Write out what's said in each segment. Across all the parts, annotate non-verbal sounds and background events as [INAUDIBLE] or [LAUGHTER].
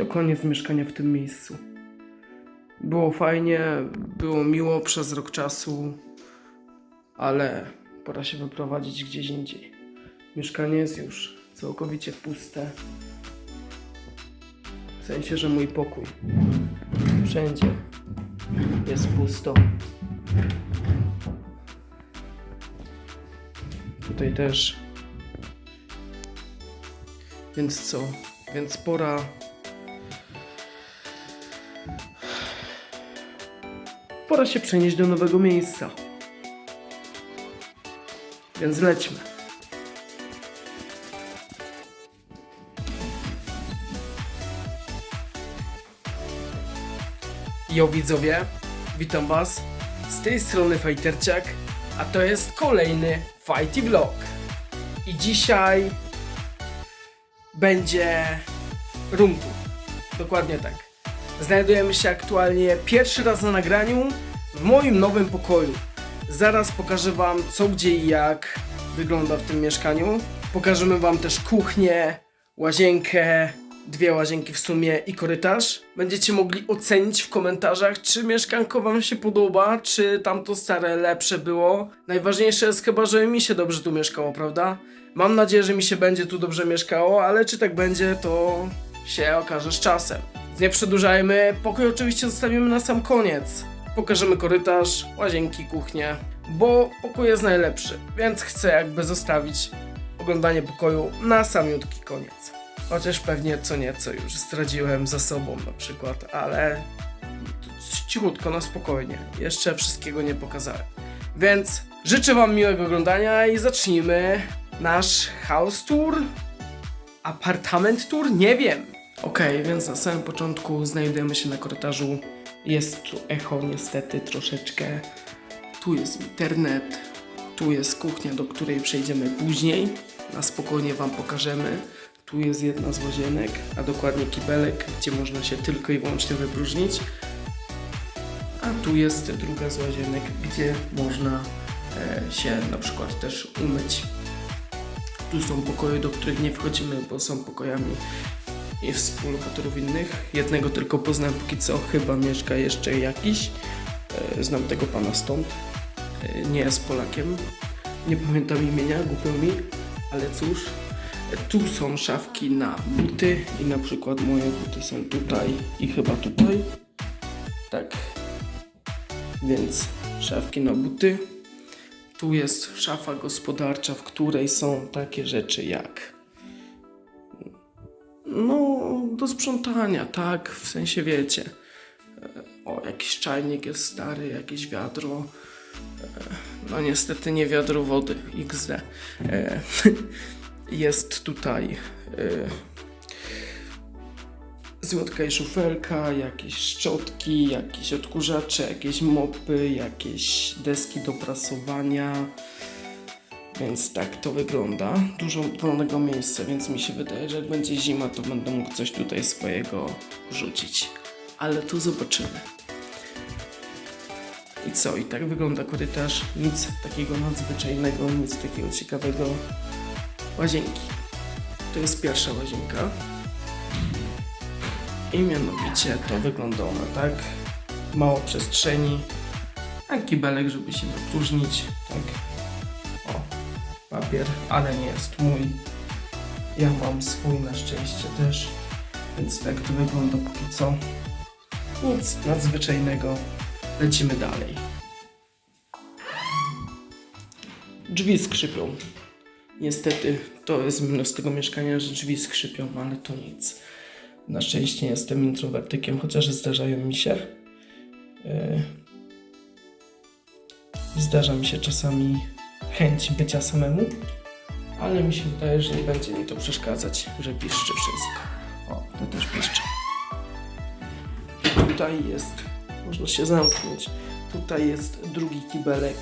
To koniec mieszkania w tym miejscu. Było fajnie, było miło przez rok czasu, ale pora się wyprowadzić gdzieś indziej. Mieszkanie jest już całkowicie puste. W sensie, że mój pokój. Wszędzie jest pusto. Tutaj też. Więc co? Więc pora. Pora się przenieść do nowego miejsca. Więc lećmy. Jo widzowie, witam was. Z tej strony Fajterciak, a to jest kolejny Fighty Vlog. I dzisiaj będzie tour. Dokładnie tak. Znajdujemy się aktualnie pierwszy raz na nagraniu w moim nowym pokoju. Zaraz pokażę wam co, gdzie i jak wygląda w tym mieszkaniu. Pokażemy wam też kuchnię, łazienkę, dwie łazienki w sumie i korytarz. Będziecie mogli ocenić w komentarzach, czy mieszkanko wam się podoba, czy tamto stare lepsze było. Najważniejsze jest chyba, że mi się dobrze tu mieszkało, prawda? Mam nadzieję, że mi się będzie tu dobrze mieszkało, ale czy tak będzie, to się okaże z czasem. Nie przedłużajmy, pokój oczywiście zostawimy na sam koniec. Pokażemy korytarz, łazienki, kuchnię, bo pokój jest najlepszy, więc chcę jakby zostawić oglądanie pokoju na samiutki koniec. Chociaż pewnie co nieco już zdradziłem za sobą na przykład, ale cichutko, na spokojnie. Jeszcze wszystkiego nie pokazałem. Więc życzę Wam miłego oglądania i zacznijmy nasz house tour? Apartament tour? Nie wiem. Okej, więc na samym początku znajdujemy się na korytarzu. Jest tu echo niestety troszeczkę. Tu jest internet. Tu jest kuchnia, do której przejdziemy później. Na spokojnie Wam pokażemy. Tu jest jedna z łazienek, a dokładnie kibelek, gdzie można się tylko i wyłącznie wypróżnić. A tu jest druga z łazienek, gdzie można e, się na przykład też umyć. Tu są pokoje, do których nie wchodzimy, bo są pokojami i współlokatorów innych. Jednego tylko poznałem póki co, chyba mieszka jeszcze jakiś. E, znam tego pana stąd. E, nie jest Polakiem. Nie pamiętam imienia, głupio mi, ale cóż. E, Tu są szafki na buty i na przykład moje buty są tutaj i chyba tutaj. Tak. Więc szafki na buty. Tu jest szafa gospodarcza, w której są takie rzeczy jak no, do sprzątania, tak, w sensie wiecie. E, O, jakiś czajnik jest stary, jakieś wiadro. E, No niestety nie wiadro wody, XD. E, [LAUGHS] Jest tutaj złotka i szufelka, jakieś szczotki, jakieś odkurzacze, jakieś mopy, jakieś deski do prasowania. Więc tak to wygląda. Dużo wolnego miejsca, więc mi się wydaje, że jak będzie zima, to będę mógł coś tutaj swojego rzucić. Ale tu zobaczymy. I co? I tak wygląda korytarz. Nic takiego nadzwyczajnego, nic takiego ciekawego. Łazienki. To jest pierwsza łazienka. I mianowicie to wygląda ona tak. Mało przestrzeni. A kibelek, żeby się wypróżnić. Tak. Papier, ale nie jest mój. Ja mam swój na szczęście też. Więc tak to wygląda póki co. Nic nadzwyczajnego. Lecimy dalej. Drzwi skrzypią. Niestety to jest minus tego mieszkania, że drzwi skrzypią, ale to nic. Na szczęście jestem introwertykiem, chociaż zdarzają mi się. Yy, Zdarza mi się czasami chęć bycia samemu, ale mi się wydaje, że nie będzie mi to przeszkadzać, że piszczy wszystko. O, to też piszczy. Tutaj jest, można się zamknąć. Tutaj jest drugi kibelek.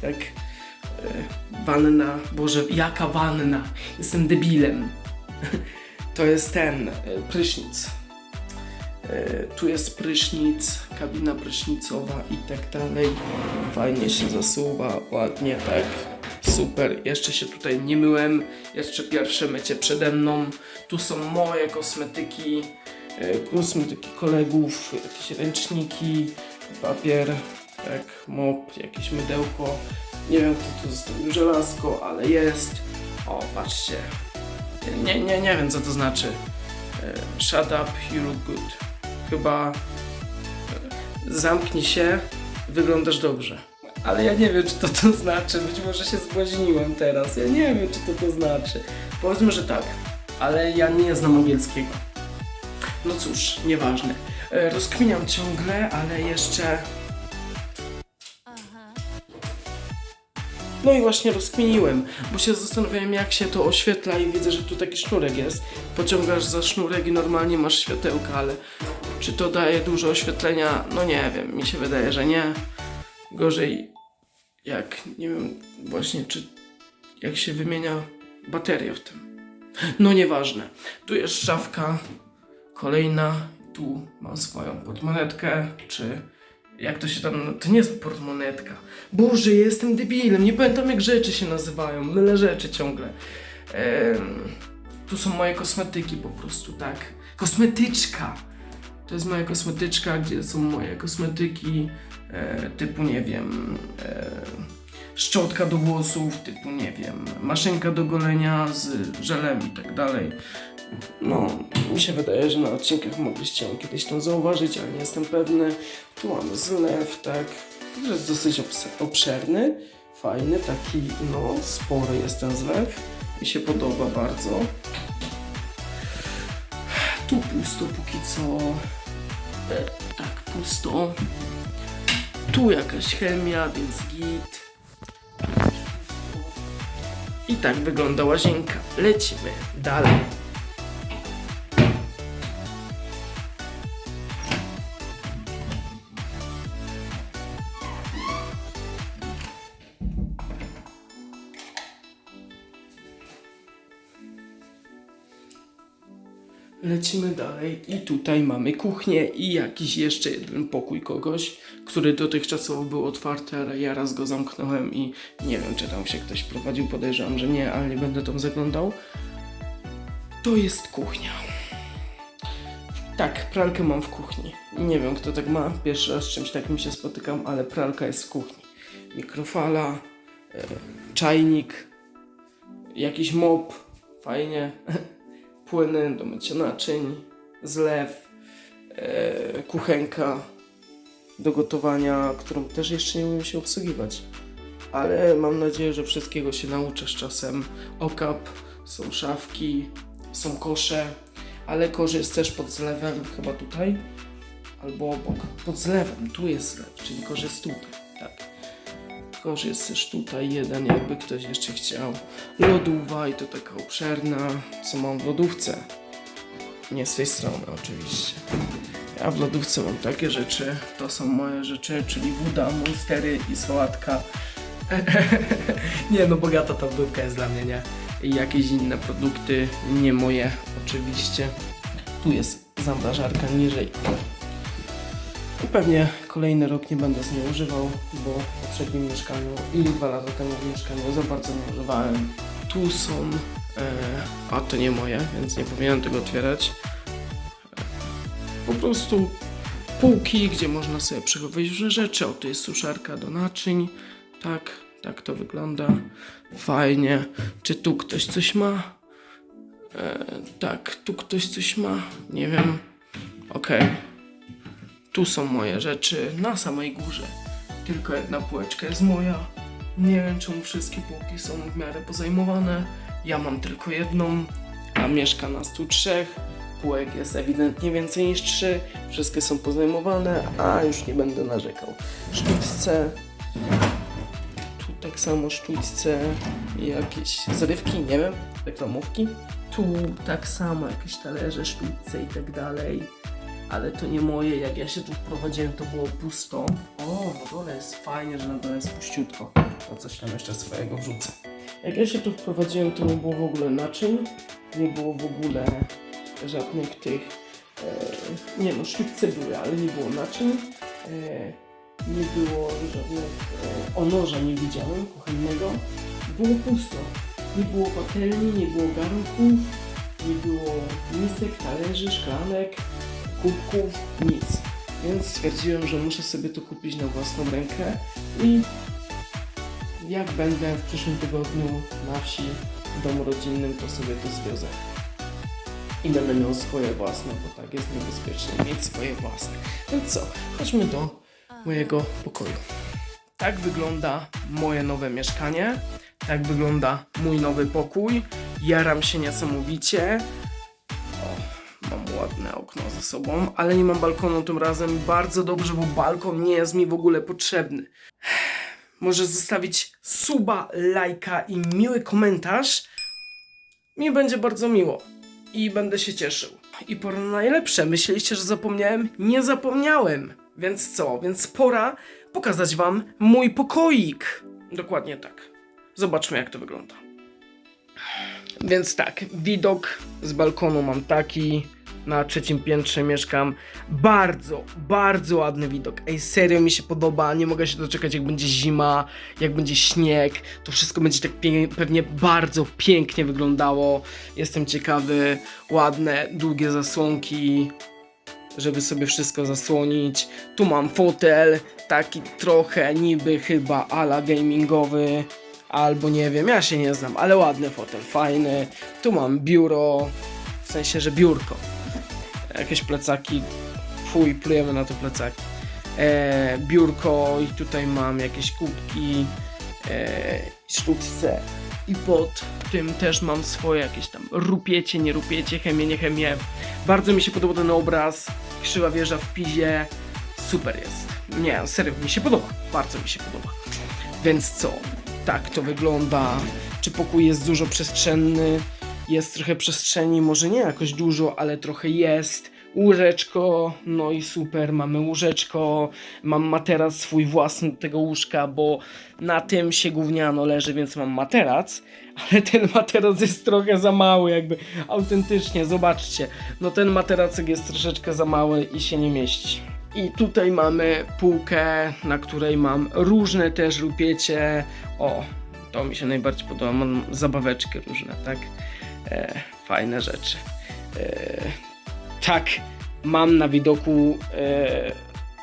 Tak. E, wanna, Boże, jaka wanna? Jestem debilem. [LAUGHS] To jest ten e, prysznic. E, Tu jest prysznic, kabina prysznicowa i tak dalej. Fajnie się zasuwa, ładnie tak. Super, jeszcze się tutaj nie myłem, jeszcze pierwsze mycie przede mną. Tu są moje kosmetyki, e, kosmetyki kolegów, jakieś ręczniki, papier, tak, mop, jakieś mydełko. Nie wiem kto tu zostawił żelazko, ale jest. O, patrzcie. Nie, nie, nie wiem co to znaczy. E, Shut up, you look good. Chyba zamknij się, wyglądasz dobrze. Ale ja nie wiem, czy to to znaczy. Być może się zbłaźniłem teraz. Ja nie wiem, czy to to znaczy. Powiedzmy, że tak. Ale ja nie znam angielskiego. No cóż, nieważne. E, Rozkminiam ciągle, ale jeszcze... No i właśnie rozkminiłem, bo się zastanawiałem jak się to oświetla i widzę, że tu taki sznurek jest. Pociągasz za sznurek i normalnie masz światełka, ale czy to daje dużo oświetlenia? No nie wiem, mi się wydaje, że nie. Gorzej jak, nie wiem właśnie czy jak się wymienia bateria w tym. No nieważne. Tu jest szafka kolejna. Tu mam swoją portmonetkę, czy jak to się tam... To nie jest portmonetka. Boże, jestem debilem, nie pamiętam jak rzeczy się nazywają. Mylę rzeczy ciągle. Em, tu są moje kosmetyki po prostu, tak. Kosmetyczka! To jest moja kosmetyczka, gdzie są moje kosmetyki e, typu, nie wiem, e, szczotka do włosów, typu, nie wiem, maszynka do golenia z żelem i tak dalej. No, mi się wydaje, że na odcinkach mogliście ją kiedyś tam zauważyć, ale nie jestem pewny. Tu mamy zlew, tak. To jest dosyć obs- obszerny, fajny, taki, no, spory jest ten zlew. Mi się podoba bardzo. Tu pusto póki co. E, tak, pusto. Tu jakaś chemia, więc git. I tak wygląda łazienka. Lecimy dalej. Lecimy dalej i tutaj mamy kuchnię i jakiś jeszcze jeden pokój kogoś, który dotychczasowo był otwarty, ale ja raz go zamknąłem i nie wiem czy tam się ktoś prowadził, podejrzewam, że nie, ale nie będę tam zaglądał. To jest kuchnia. Tak, pralkę mam w kuchni. Nie wiem kto tak ma, pierwszy raz z czymś takim się spotykam, ale pralka jest w kuchni. Mikrofala, e, czajnik, jakiś mop, fajnie. [LAUGHS] płyny do mycia naczyń, zlew, e, kuchenka do gotowania, którą też jeszcze nie umiem się obsługiwać. Ale mam nadzieję, że wszystkiego się nauczę z czasem. Okap, są szafki, są kosze, ale kosz jest też pod zlewem, chyba tutaj, albo obok. Pod zlewem, tu jest zlew, czyli kosz jest tutaj, tak. Kosz jest też tutaj jeden, jakby ktoś jeszcze chciał. Lodówa i to taka obszerna, co mam w lodówce. Nie z tej strony oczywiście. Ja w lodówce mam takie rzeczy, to są moje rzeczy, czyli woda, monstery i sałatka. [LAUGHS] nie no, bogata ta lodówka jest dla mnie, nie? I jakieś inne produkty, nie moje oczywiście. Tu jest zamrażarka niżej. Pewnie kolejny rok nie będę z niej używał, bo w poprzednim mieszkaniu i dwa lata temu w mieszkaniu za bardzo nie używałem. Tu są, e, a to nie moje, więc nie powinienem tego otwierać. E, po prostu półki, gdzie można sobie przechowywać różne rzeczy. O, tu jest suszarka do naczyń. Tak, tak to wygląda. Fajnie. Czy tu ktoś coś ma? E, tak, tu ktoś coś ma. Nie wiem. Okej. Tu są moje rzeczy na samej górze. Tylko jedna półeczka jest moja. Nie wiem, czemu wszystkie półki są w miarę pozajmowane. Ja mam tylko jedną, a mieszka nas tu trzech. Półek jest ewidentnie więcej niż trzy. Wszystkie są pozajmowane, a już nie będę narzekał. Sztućce. Tu tak samo sztućce. Jakieś zrywki, nie wiem, reklamówki. Tu tak samo jakieś talerze, sztućce i tak dalej ale to nie moje. Jak ja się tu wprowadziłem, to było pusto. O, na dole jest fajnie, że na dole jest puściutko. To coś tam jeszcze swojego wrzucę. Jak ja się tu wprowadziłem, to nie było w ogóle naczyń, nie było w ogóle żadnych tych. E, nie no, sztućce były, ale nie było naczyń. E, nie było żadnych. E, o nie widziałem kuchennego. było pusto. Nie było patelni, nie było garnków, nie było misek, talerzy, szklanek, kubków, nic. Więc stwierdziłem, że muszę sobie to kupić na własną rękę i jak będę w przyszłym tygodniu na wsi, w domu rodzinnym, to sobie to zwiozę. I będę miał swoje własne, bo tak jest niebezpiecznie mieć swoje własne. Więc co, chodźmy do mojego pokoju. Tak wygląda moje nowe mieszkanie. Tak wygląda mój nowy pokój. Jaram się niesamowicie. Mam ładne okno za sobą, ale nie mam balkonu tym razem. Bardzo dobrze, bo balkon nie jest mi w ogóle potrzebny. [SIGHS] Może zostawić suba, lajka i miły komentarz. Mi będzie bardzo miło i będę się cieszył. I pora na najlepsze. Myśleliście, że zapomniałem? Nie zapomniałem. Więc co? Więc pora pokazać wam mój pokoik. Dokładnie tak. Zobaczmy, jak to wygląda. Więc tak, widok z balkonu mam taki. Na trzecim piętrze mieszkam. Bardzo, bardzo ładny widok. Ej, serio mi się podoba. Nie mogę się doczekać, jak będzie zima, jak będzie śnieg. To wszystko będzie tak pewnie bardzo pięknie wyglądało. Jestem ciekawy. Ładne, długie zasłonki, żeby sobie wszystko zasłonić. Tu mam fotel, taki trochę niby chyba ala gamingowy. Albo nie wiem, ja się nie znam, ale ładny fotel, fajny. Tu mam biuro, w sensie, że biurko. Jakieś plecaki, fuj, plujemy na to plecaki. E, biurko i tutaj mam jakieś kubki, e, sztuczce. I pod tym też mam swoje jakieś tam rupiecie, nie rupiecie, chemię, nie chemię. Bardzo mi się podoba ten obraz, krzywa wieża w pizie, super jest. Nie, serio, mi się podoba, bardzo mi się podoba. Więc co? Tak to wygląda. Czy pokój jest dużo przestrzenny? Jest trochę przestrzeni, może nie jakoś dużo, ale trochę jest. Łóżeczko, no i super, mamy łóżeczko. Mam materac swój własny tego łóżka, bo na tym się gówniano leży, więc mam materac. Ale ten materac jest trochę za mały, jakby autentycznie, zobaczcie. No ten materacek jest troszeczkę za mały i się nie mieści. I tutaj mamy półkę, na której mam różne też rupiecie. O, to mi się najbardziej podoba. Mam zabaweczki różne, tak? E, fajne rzeczy. E, tak, mam na widoku e,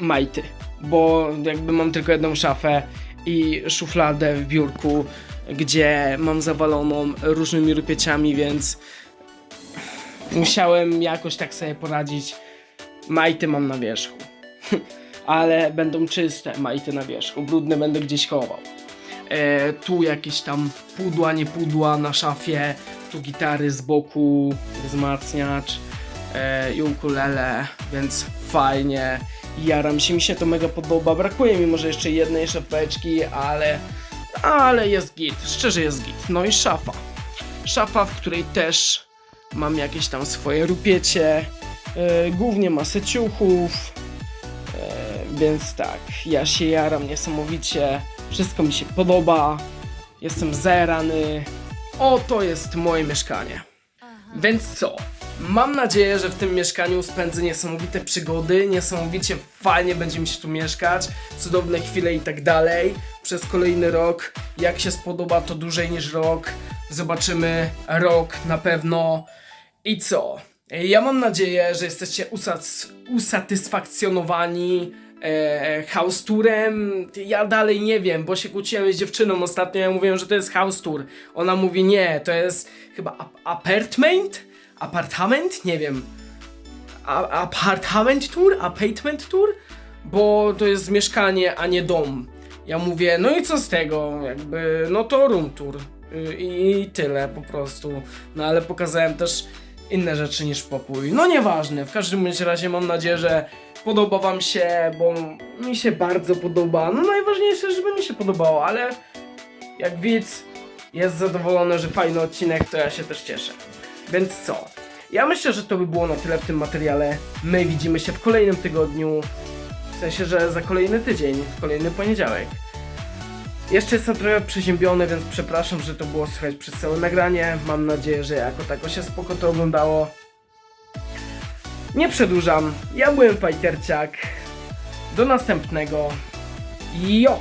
majty, bo jakby mam tylko jedną szafę i szufladę w biurku, gdzie mam zawaloną różnymi rupieciami, więc musiałem jakoś tak sobie poradzić. Majty mam na wierzchu. [LAUGHS] Ale będą czyste majty na wierzchu. Brudne będę gdzieś chował. E, tu jakieś tam pudła, nie pudła na szafie. Tu gitary z boku, wzmacniacz e, i ukulele, więc fajnie. Jaram się, mi się to mega podoba. Brakuje mi może jeszcze jednej szafeczki, ale, ale jest git. Szczerze jest git. No i szafa. Szafa, w której też mam jakieś tam swoje rupiecie. E, głównie masę ciuchów. E, więc tak, ja się jaram niesamowicie. Wszystko mi się podoba. Jestem zajarany. Oto jest moje mieszkanie. Więc co? Mam nadzieję, że w tym mieszkaniu spędzę niesamowite przygody, niesamowicie fajnie będzie mi się tu mieszkać, cudowne chwile i tak dalej. Przez kolejny rok, jak się spodoba, to dłużej niż rok. Zobaczymy rok na pewno. I co? Ja mam nadzieję, że jesteście usat- usatysfakcjonowani e, house tourem. Ja dalej nie wiem, bo się kłóciłem z dziewczyną ostatnio. Ja mówiłem, że to jest house tour. Ona mówi nie, to jest chyba ap- apartment? Apartament? Nie wiem. A- apartament tour? Apartment tour? Bo to jest mieszkanie, a nie dom. Ja mówię, no i co z tego? Jakby, no to room tour. Y, I tyle po prostu. No ale pokazałem też inne rzeczy niż pokój. No nieważne, w każdym razie mam nadzieję, że podoba wam się, bo mi się bardzo podoba. No najważniejsze, żeby mi się podobało, ale jak widz jest zadowolony, że fajny odcinek, to ja się też cieszę. Więc co? Ja myślę, że to by było na tyle w tym materiale. My widzimy się w kolejnym tygodniu. W sensie, że za kolejny tydzień, kolejny poniedziałek. Jeszcze jestem trochę przeziębiony, więc przepraszam, że to było słychać przez całe nagranie. Mam nadzieję, że jako tako się spoko to oglądało. Nie przedłużam. Ja byłem Fajterciak. Do następnego. Jo!